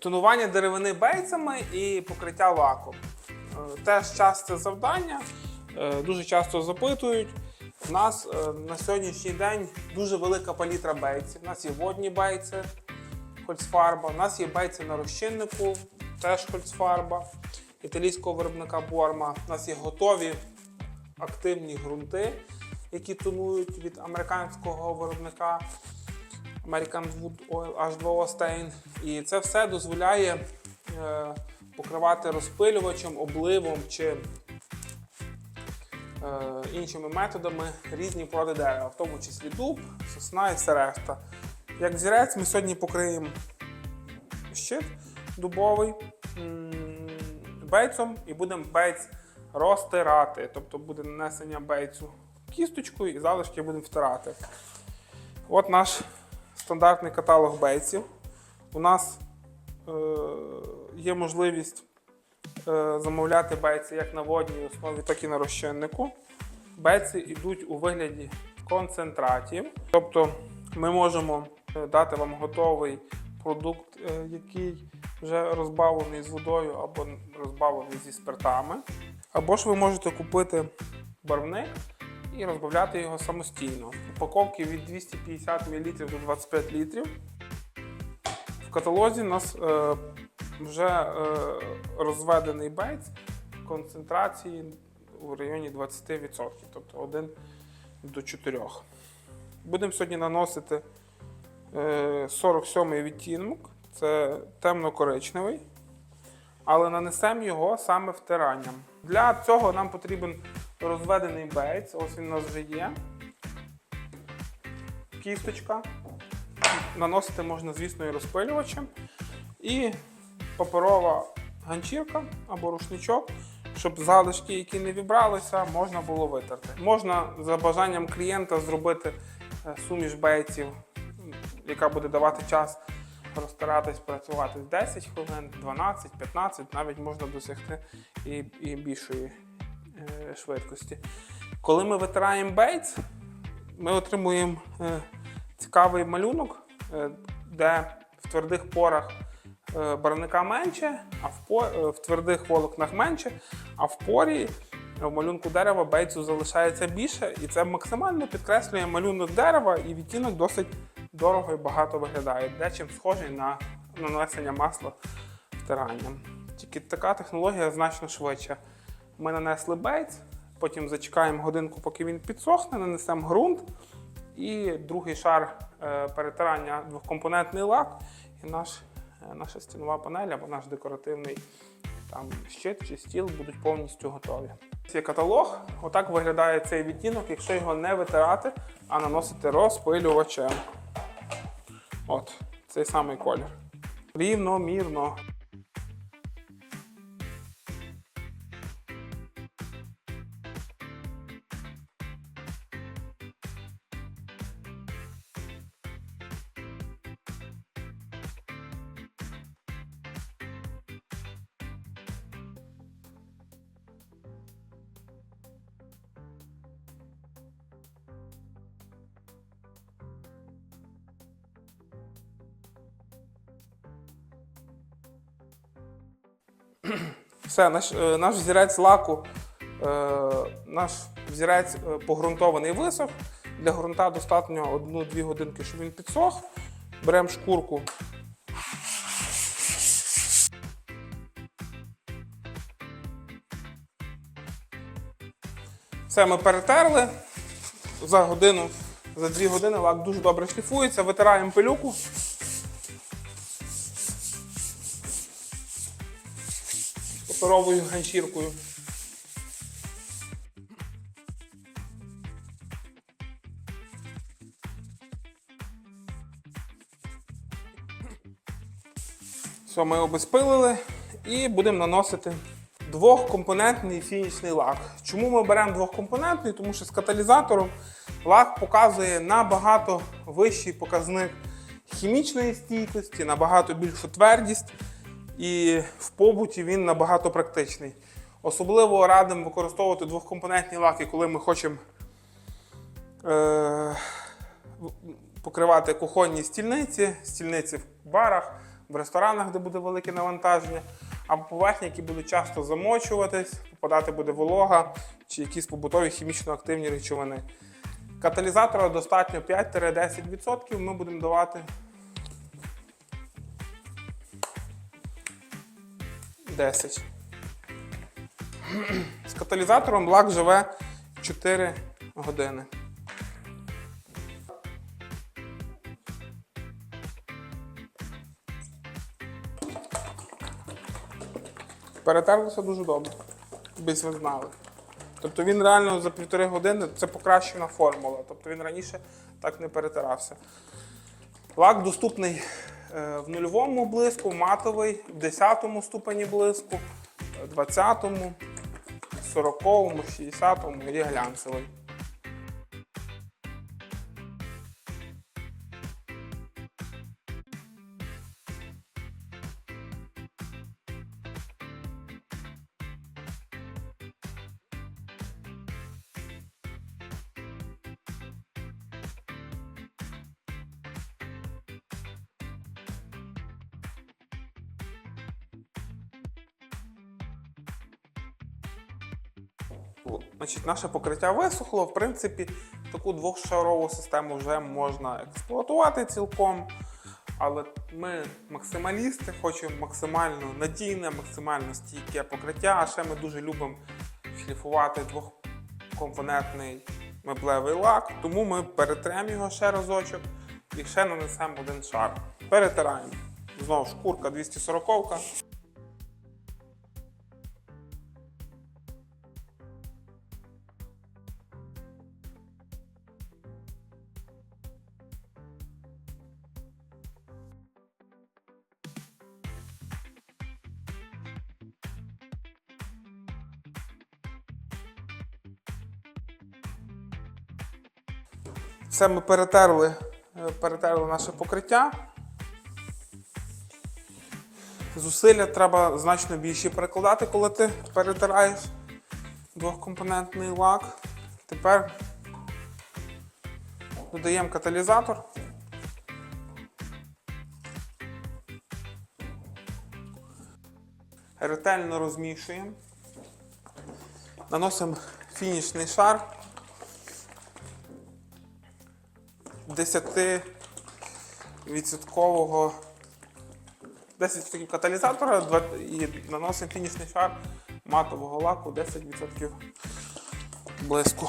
Тонування деревини бейцями і покриття лаком. Е, Теж часте завдання. Е, Дуже часто запитують. У нас е, на сьогоднішній день дуже велика палітра бейців. У нас є водні бейці, хольцфарба. У нас є бейці на розчиннику, теж хольцфарба, італійського виробника Борма. У нас є готові активні ґрунти, які тонують від американського виробника American Wood Oil H2O Stain. І це все дозволяє е, покривати розпилювачем, обливом чи е, іншими методами різні породи дерева, в тому числі дуб, сосна і все решта. Як взірець, ми сьогодні покриємо щит дубовий бейцом і будемо бейц розтирати. Тобто буде нанесення бейцу кісточкою і залишки будемо втирати. От наш стандартний каталог бейців. У нас е, є можливість е, замовляти бейці як на водній основі, так і на розчиннику. Бейці йдуть у вигляді концентратів. Тобто ми можемо е, дати вам готовий продукт, який вже розбавлений з водою або розбавлений зі спиртами. Або ж ви можете купити барвник і розбавляти його самостійно. Упаковки від 250 мл до 25 літрів. В каталозі у нас е, вже е, розведений бейц концентрації у районі 20%, тобто 1 до 4. Будемо сьогодні наносити е, 47 відтінок, це темно-коричневий, але нанесемо його саме втиранням. Для цього нам потрібен розведений бейц, ось він у нас вже є. Кісточка. Наносити можна, звісно, і розпилювачем. І паперова ганчірка або рушничок, щоб залишки, які не вібралися, можна було витерти. Можна за бажанням клієнта зробити е, суміш бейців, яка буде давати час розтиратись, працювати 10 хвилин, 12, 15, навіть можна досягти і, і більшої е, швидкості. Коли ми витираємо бейц, ми отримуємо е, цікавий малюнок, е, де в твердих порах е, барвника менше, а в, по, е, в твердих волокнах менше, а в порі е, в малюнку дерева бейцу залишається більше, і це максимально підкреслює малюнок дерева, і відтінок досить дорого і багато виглядає, дечим схожий на нанесення масла втиранням. Тільки така технологія значно швидша. Ми нанесли бейц, потім зачекаємо годинку, поки він підсохне, нанесемо ґрунт і другий шар е, перетирання двохкомпонентний лак, і наш, е, наша стінова панель або наш декоративний там, щит чи стіл будуть повністю готові. Є каталог. Отак виглядає цей відтінок, якщо його не витирати, а наносити розпилювачем. От, цей самий колір. Рівномірно. Все, наш, е, наш взірець лаку, е, наш взірець е, погрунтований висох. Для ґрунта достатньо 1-2 годинки, щоб він підсох. Беремо шкурку. Все, ми перетерли. За годину, за 2 години лак дуже добре шліфується. Витираємо пилюку. Паперовою ганчіркою. Все, ми обезпилили і будемо наносити двохкомпонентний фінішний лак. Чому ми беремо двохкомпонентний? Тому що з каталізатором лак показує набагато вищий показник хімічної стійкості, набагато більшу твердість і в побуті він набагато практичний. Особливо радимо використовувати двохкомпонентні лаки, коли ми хочемо е- покривати кухонні стільниці, стільниці в барах, в ресторанах, де буде велике навантаження, або поверхні, які будуть часто замочуватись, попадати буде волога чи якісь побутові хімічно активні речовини. Каталізатора достатньо 5-10%. Ми будемо давати 10. З каталізатором лак живе 4 години. Перетерлося дуже добре, без ви знали. Тобто він реально за півтори години це покращена формула. Тобто він раніше так не перетирався. Лак доступний в нульовому блиску, матовий, в 10 ступені блиску, 20, 40, 60 і глянцевий. Значить, наше покриття висохло. В принципі, таку двохшарову систему вже можна експлуатувати цілком. Але ми максималісти, хочемо максимально надійне, максимально стійке покриття. А ще ми дуже любимо шліфувати двохкомпонентний меблевий лак. Тому ми перетремо його ще разочок і ще нанесемо один шар. Перетираємо. Знову шкурка 240. Все ми перетерли, е, перетерли наше покриття. Зусилля треба значно більше перекладати, коли ти перетираєш двохкомпонентний лак. Тепер додаємо каталізатор. Ретельно розмішуємо. Наносимо фінішний шар. 10 відсоткового 10% каталізатора і наносимо фінішний шар матового лаку 10% блиску.